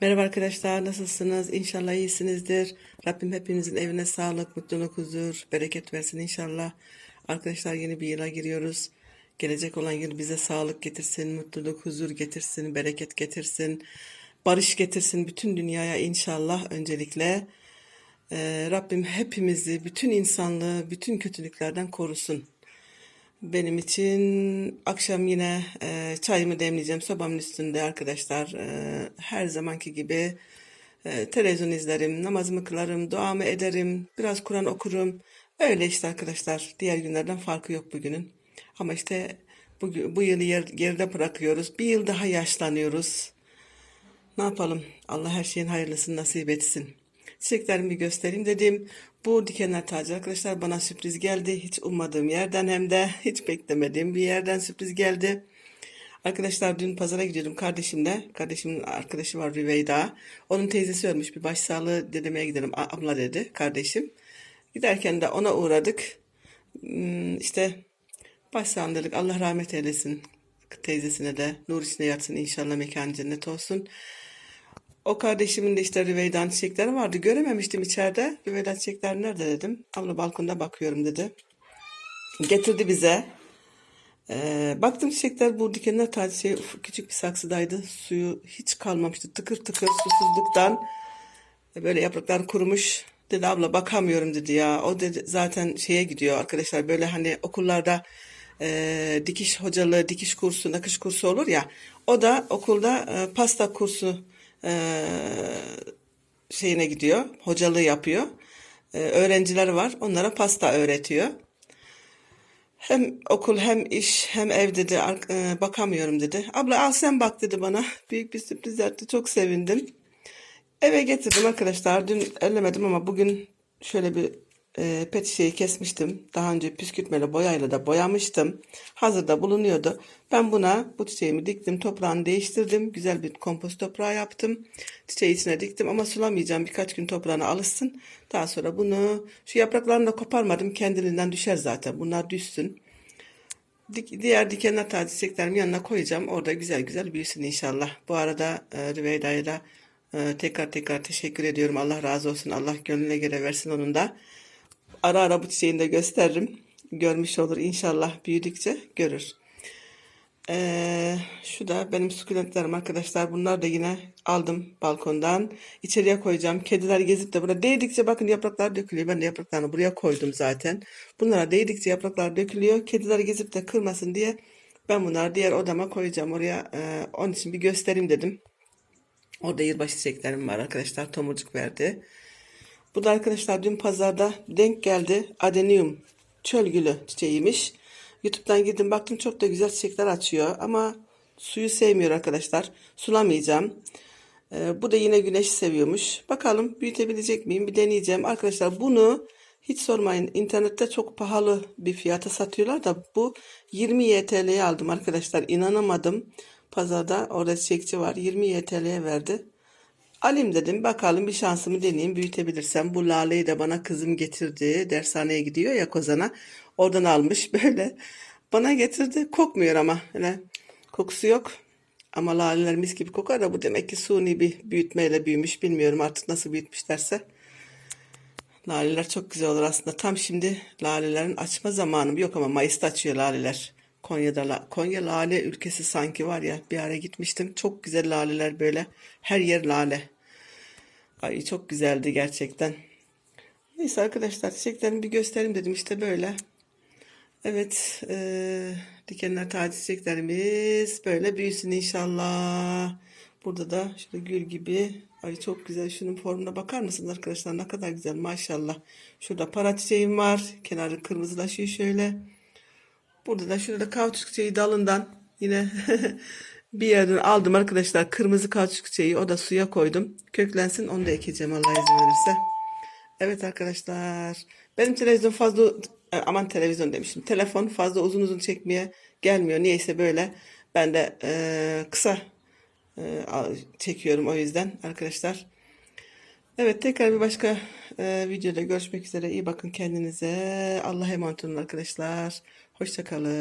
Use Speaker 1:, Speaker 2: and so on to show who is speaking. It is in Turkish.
Speaker 1: Merhaba arkadaşlar, nasılsınız? İnşallah iyisinizdir. Rabbim hepinizin evine sağlık, mutluluk, huzur, bereket versin inşallah. Arkadaşlar yeni bir yıla giriyoruz. Gelecek olan yıl bize sağlık getirsin, mutluluk, huzur getirsin, bereket getirsin, barış getirsin bütün dünyaya inşallah öncelikle. Ee, Rabbim hepimizi, bütün insanlığı, bütün kötülüklerden korusun. Benim için akşam yine e, çayımı demleyeceğim sobamın üstünde arkadaşlar. E, her zamanki gibi e, televizyon izlerim, namazımı kılarım, duamı ederim, biraz Kur'an okurum. Öyle işte arkadaşlar. Diğer günlerden farkı yok bugünün. Ama işte bu, bu yılı yer, geride bırakıyoruz. Bir yıl daha yaşlanıyoruz. Ne yapalım? Allah her şeyin hayırlısını nasip etsin. Çiçeklerimi göstereyim dedim. Bu dikenler tacı arkadaşlar bana sürpriz geldi. Hiç ummadığım yerden hem de hiç beklemediğim bir yerden sürpriz geldi. Arkadaşlar dün pazara gidiyordum kardeşimle. Kardeşimin arkadaşı var Rüveyda. Onun teyzesi ölmüş bir başsağlığı dedemeye gidelim abla dedi kardeşim. Giderken de ona uğradık. Hmm, işte başsağlığı dedik Allah rahmet eylesin teyzesine de nur içine yatsın inşallah mekan cennet olsun. O kardeşimin de işte Rüveydan çiçekleri vardı. Görememiştim içeride. Rüveydan çiçekler nerede dedim. Abla balkonda bakıyorum dedi. Getirdi bize. Ee, baktım çiçekler bu dikenler taze şey küçük bir saksıdaydı. Suyu hiç kalmamıştı. Tıkır tıkır susuzluktan. Böyle yapraklar kurumuş. Dedi abla bakamıyorum dedi ya. O dedi zaten şeye gidiyor arkadaşlar. Böyle hani okullarda e, dikiş hocalığı, dikiş kursu, nakış kursu olur ya. O da okulda e, pasta kursu e, şeyine gidiyor. Hocalığı yapıyor. E, öğrenciler var. Onlara pasta öğretiyor. Hem okul hem iş hem ev dedi e, bakamıyorum dedi. Abla al sen bak dedi bana. Büyük bir sürpriz yaptı. Çok sevindim. Eve getirdim arkadaşlar. Dün ellemedim ama bugün şöyle bir e, pet şişeyi kesmiştim. Daha önce püskürtmeli boyayla da boyamıştım. Hazırda bulunuyordu. Ben buna bu çiçeğimi diktim. Toprağını değiştirdim. Güzel bir kompost toprağı yaptım. Çiçeği içine diktim ama sulamayacağım. Birkaç gün toprağına alışsın. Daha sonra bunu şu yapraklarını da koparmadım. Kendiliğinden düşer zaten. Bunlar düşsün. Dik- diğer dikenler taze çiçeklerimi yanına koyacağım. Orada güzel güzel büyüsün inşallah. Bu arada e, Rüveyda'ya da e, tekrar tekrar teşekkür ediyorum. Allah razı olsun. Allah gönlüne göre versin onun da. Ara ara bu çiçeğini de gösteririm. Görmüş olur inşallah büyüdükçe görür. Ee, şu da benim sukulentlerim arkadaşlar. Bunlar da yine aldım balkondan. İçeriye koyacağım. Kediler gezip de buna değdikçe bakın yapraklar dökülüyor. Ben de yapraklarını buraya koydum zaten. Bunlara değdikçe yapraklar dökülüyor. Kediler gezip de kırmasın diye ben bunları diğer odama koyacağım. Oraya e, onun için bir göstereyim dedim. Orada yılbaşı çiçeklerim var arkadaşlar. Tomurcuk verdi. Bu da arkadaşlar dün pazarda denk geldi. Adenium çöl gülü çiçeğiymiş. YouTube'dan girdim baktım çok da güzel çiçekler açıyor ama suyu sevmiyor arkadaşlar. Sulamayacağım. Ee, bu da yine güneşi seviyormuş. Bakalım büyütebilecek miyim? Bir deneyeceğim. Arkadaşlar bunu hiç sormayın. İnternette çok pahalı bir fiyata satıyorlar da bu 20 YTL'ye aldım arkadaşlar. İnanamadım. Pazarda orada çiçekçi var. 20 YTL'ye verdi. Alayım dedim bakalım bir şansımı deneyeyim büyütebilirsem. Bu laleyi de bana kızım getirdi. Dershaneye gidiyor ya Kozan'a. Oradan almış böyle. Bana getirdi. Kokmuyor ama. Öyle kokusu yok. Ama laleler mis gibi kokar da bu demek ki suni bir büyütmeyle büyümüş. Bilmiyorum artık nasıl büyütmüşlerse. Laleler çok güzel olur aslında. Tam şimdi lalelerin açma zamanı yok ama Mayıs'ta açıyor laleler. Konya'da Konya lale ülkesi sanki var ya bir ara gitmiştim. Çok güzel laleler böyle. Her yer lale. Ay çok güzeldi gerçekten. Neyse arkadaşlar çiçeklerimi bir göstereyim dedim işte böyle. Evet eee, dikenler taze çiçeklerimiz böyle büyüsün inşallah. Burada da şöyle gül gibi. Ay çok güzel. Şunun formuna bakar mısınız arkadaşlar? Ne kadar güzel maşallah. Şurada para çiçeğim var. Kenarı kırmızılaşıyor şöyle. Burada da şurada kauçuk çiçeği dalından yine bir yerden aldım arkadaşlar. Kırmızı kauçuk çiçeği. O da suya koydum. Köklensin onu da ekeceğim Allah izin verirse. Evet arkadaşlar. Benim televizyon fazla e, aman televizyon demişim. Telefon fazla uzun uzun çekmeye gelmiyor. Niyeyse böyle. Ben de e, kısa e, çekiyorum o yüzden arkadaşlar. Evet tekrar bir başka e, videoda görüşmek üzere. İyi bakın kendinize. Allah'a emanet olun arkadaşlar. Hoşça kalın.